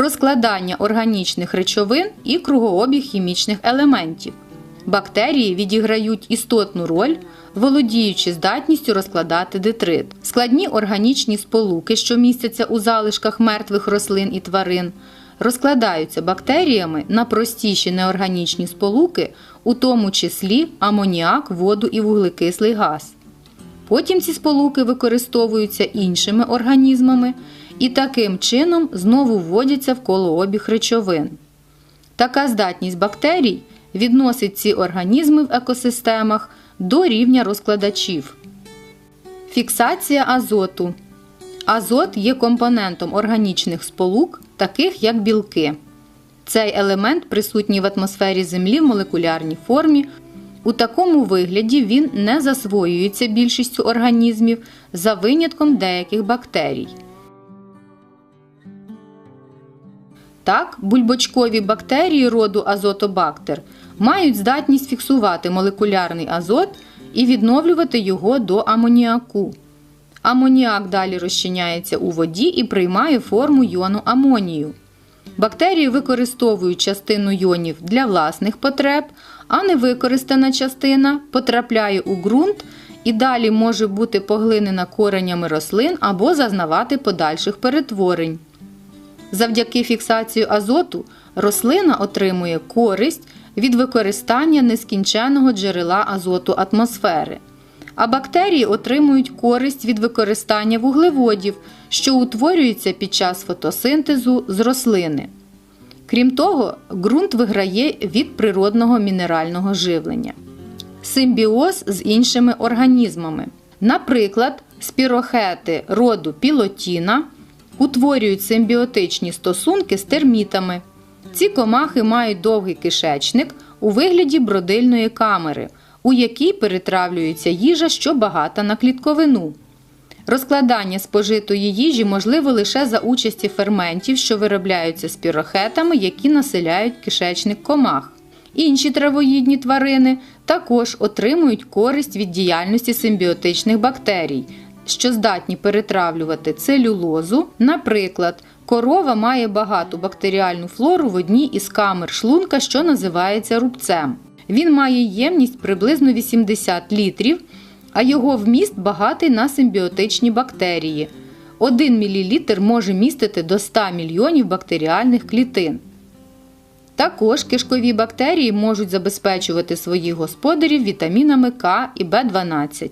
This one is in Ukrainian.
розкладання органічних речовин і кругообіг хімічних елементів. Бактерії відіграють істотну роль, володіючи здатністю розкладати детрит. Складні органічні сполуки, що містяться у залишках мертвих рослин і тварин, розкладаються бактеріями на простіші неорганічні сполуки, у тому числі амоніак, воду і вуглекислий газ. Потім ці сполуки використовуються іншими організмами і таким чином знову вводяться в колообіг речовин. Така здатність бактерій відносить ці організми в екосистемах до рівня розкладачів. Фіксація азоту. Азот є компонентом органічних сполук, таких як білки. Цей елемент присутній в атмосфері Землі в молекулярній формі. У такому вигляді він не засвоюється більшістю організмів за винятком деяких бактерій. Так, бульбочкові бактерії роду азотобактер мають здатність фіксувати молекулярний азот і відновлювати його до амоніаку. Амоніак далі розчиняється у воді і приймає форму йону амонію. Бактерії використовують частину йонів для власних потреб, а невикористана частина потрапляє у ґрунт і далі може бути поглинена коренями рослин або зазнавати подальших перетворень. Завдяки фіксації азоту рослина отримує користь від використання нескінченного джерела азоту атмосфери. А бактерії отримують користь від використання вуглеводів, що утворюються під час фотосинтезу з рослини. Крім того, ґрунт виграє від природного мінерального живлення. Симбіоз з іншими організмами. Наприклад, спірохети роду пілотіна утворюють симбіотичні стосунки з термітами. Ці комахи мають довгий кишечник у вигляді бродильної камери, у якій перетравлюється їжа, що багата на клітковину. Розкладання спожитої їжі можливо лише за участі ферментів, що виробляються спірохетами, які населяють кишечник комах. Інші травоїдні тварини також отримують користь від діяльності симбіотичних бактерій, що здатні перетравлювати целюлозу. Наприклад, корова має багату бактеріальну флору в одній із камер шлунка, що називається рубцем. Він має ємність приблизно 80 літрів, а його вміст багатий на симбіотичні бактерії. 1 мл може містити до 100 мільйонів бактеріальних клітин. Також кишкові бактерії можуть забезпечувати своїх господарів вітамінами К і В12.